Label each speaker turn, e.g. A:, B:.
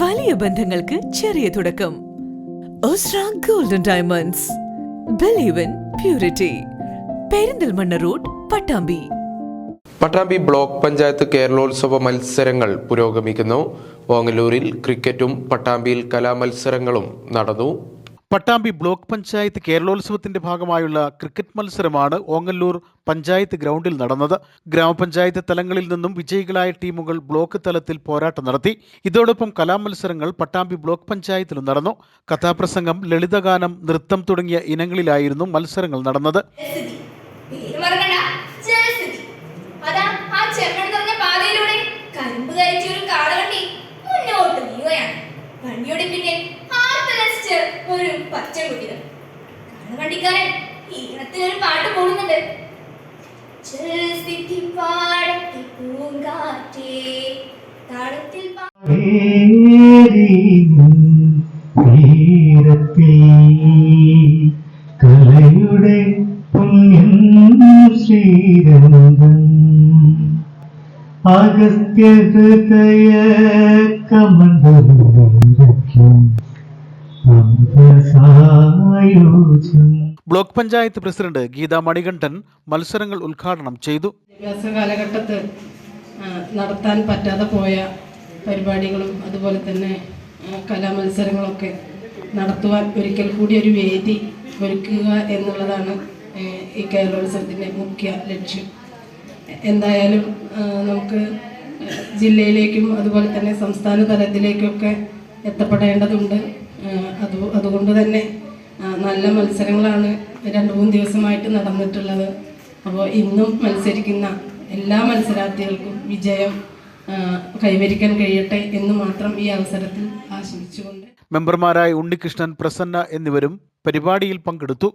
A: വലിയ ബന്ധങ്ങൾക്ക് ചെറിയ തുടക്കം. Golden diamonds believe in purity Perinthalmanna road Pattambi.
B: Pattambi block panchayat Keralolsava മത്സരങ്ങൾ പുരോഗമിക്കുന്നു. ഓങ്ങല്ലൂരിൽ ക്രിക്കറ്റും പട്ടാമ്പിയിൽ കലാമത്സരങ്ങളും നടന്നു.
C: പട്ടാമ്പി ബ്ലോക്ക് പഞ്ചായത്ത് കേരളോത്സവത്തിന്റെ ഭാഗമായുള്ള ക്രിക്കറ്റ് മത്സരമാണ് ഓങ്ങല്ലൂർ പഞ്ചായത്ത് ഗ്രൗണ്ടിൽ നടന്നത്. ഗ്രാമപഞ്ചായത്ത് തലങ്ങളിൽ നിന്നും വിജയികളായ ടീമുകൾ ബ്ലോക്ക് തലത്തിൽ പോരാട്ടം നടത്തി. ഇതോടൊപ്പം കലാമത്സരങ്ങൾ പട്ടാമ്പി ബ്ലോക്ക് പഞ്ചായത്തിലും നടന്നു. കഥാപ്രസംഗം ലളിതഗാനം നൃത്തം തുടങ്ങിയ ഇനങ്ങളിലായിരുന്നു മത്സരങ്ങൾ നടന്നത്.
D: ഒരു പച്ച കുട്ടികൾ. ഈണത്തിൽ ഒരു പാട്ട് പോകുന്നുണ്ട്. ജലസ്ഥിതി പാടത്തെ പൂങ്കാറ്റേ താളത്തിൽ
E: കലയുടെ പുണ്യം ശ്രീരംഗം. അഗസ്ത്യ ഹൃദയ കമണ്ഡലം
C: ബ്ലോക്ക് പഞ്ചായത്ത് പ്രസിഡന്റ് ഗീത മണികണ്ഠൻ മത്സരങ്ങൾ ഉദ്ഘാടനം ചെയ്തു.
F: വിദ്യാഭ്യാസ കാലഘട്ടത്ത് നടത്താൻ പറ്റാതെ പോയ പരിപാടികളും അതുപോലെ തന്നെ കലാമത്സരങ്ങളൊക്കെ നടത്തുവാൻ ഒരിക്കൽ കൂടി ഒരു വേദി ഒരുക്കുക എന്നുള്ളതാണ് ഈ കേരളോത്സവത്തിന്റെ മുഖ്യ ലക്ഷ്യം. എന്തായാലും നമുക്ക് ജില്ലയിലേക്കും അതുപോലെ തന്നെ സംസ്ഥാന തലത്തിലേക്കൊക്കെ എത്തപ്പെടേണ്ടതുണ്ട്. അത് അതുകൊണ്ട് തന്നെ നല്ല മത്സരങ്ങളാണ് രണ്ട് മൂന്ന് ദിവസമായിട്ട് നടന്നിട്ടുള്ളത്. അപ്പോൾ ഇന്നും മത്സരിക്കുന്ന എല്ലാ മത്സരാർത്ഥികൾക്കും വിജയം കൈവരിക്കാൻ കഴിയട്ടെ എന്ന് മാത്രം ഈ അവസരത്തിൽ ആശംസിച്ചുകൊണ്ട്.
C: മെമ്പർമാരായ ഉണ്ണികൃഷ്ണൻ പ്രസന്ന എന്നിവരും പരിപാടിയിൽ പങ്കെടുത്തു.